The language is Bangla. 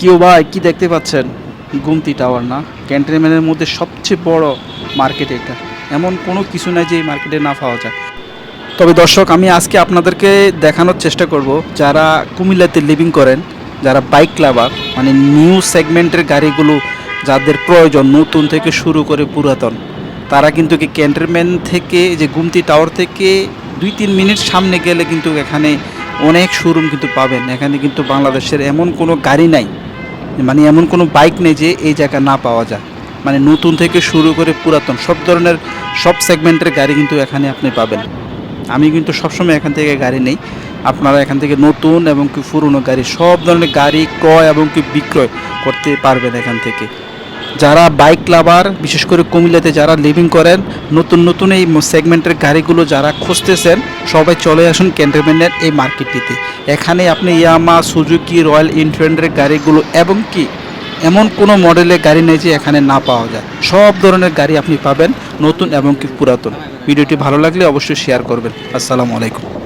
কেউ ভাই কি দেখতে পাচ্ছেন? গুমতি টাওয়ার না। ক্যান্টনমেন্টের মধ্যে সবচেয়ে বড় মার্কেট এটা। এমন কোনো কিছু নাই যে এই মার্কেটে না পাওয়া যায়। তবে দর্শক, আমি আজকে আপনাদেরকে দেখানোর চেষ্টা করব যারা কুমিল্লাতে লিভিং করেন, যারা বাইক ক্লাবার মানে নিউ সেগমেন্টের গাড়িগুলো যাদের প্রয়োজন নতুন থেকে শুরু করে পুরাতন, তারা কিন্তু কি ক্যান্টনমেন্ট থেকে যে গুমতি টাওয়ার থেকে দুই তিন মিনিট সামনে গেলে কিন্তু এখানে অনেক শোরুম কিন্তু পাবেন। এখানে কিন্তু বাংলাদেশের এমন কোনো গাড়ি নাই। মানে এমন কোনো বাইক নেই যে এই জায়গা না পাওয়া যায়। মানে নতুন থেকে শুরু করে পুরাতন, সব ধরনের, সব সেগমেন্টের গাড়ি কিন্তু এখানে আপনি পাবেন। আমি কিন্তু সবসময় এখান থেকে গাড়ি নেই। আপনারা এখান থেকে নতুন এবং কি পুরনো গাড়ি, সব ধরনের গাড়ি ক্রয় এবং কি বিক্রয় করতে পারবেন এখান থেকে। যারা বাইক লাভার বিশেষ করে কুমিল্লাতে যারা লিভিং করেন, নতুন নতুন এই সেগমেন্টের গাড়িগুলো যারা খুঁজতেছেন, সবাই চলে আসুন ক্যান্টনমেন্টের এই মার্কেটটিতে এখানে আপনি ইয়ামা সুজুকি, রয়্যাল এনফিল্ডের গাড়িগুলো এবং কি এমন কোনো মডেলের গাড়ি নেই যে এখানে না পাওয়া যায়। সব ধরনের গাড়ি আপনি পাবেন নতুন এবং কি পুরাতন। ভিডিওটি ভালো লাগলে অবশ্যই শেয়ার করবেন। আসসালামু আলাইকুম।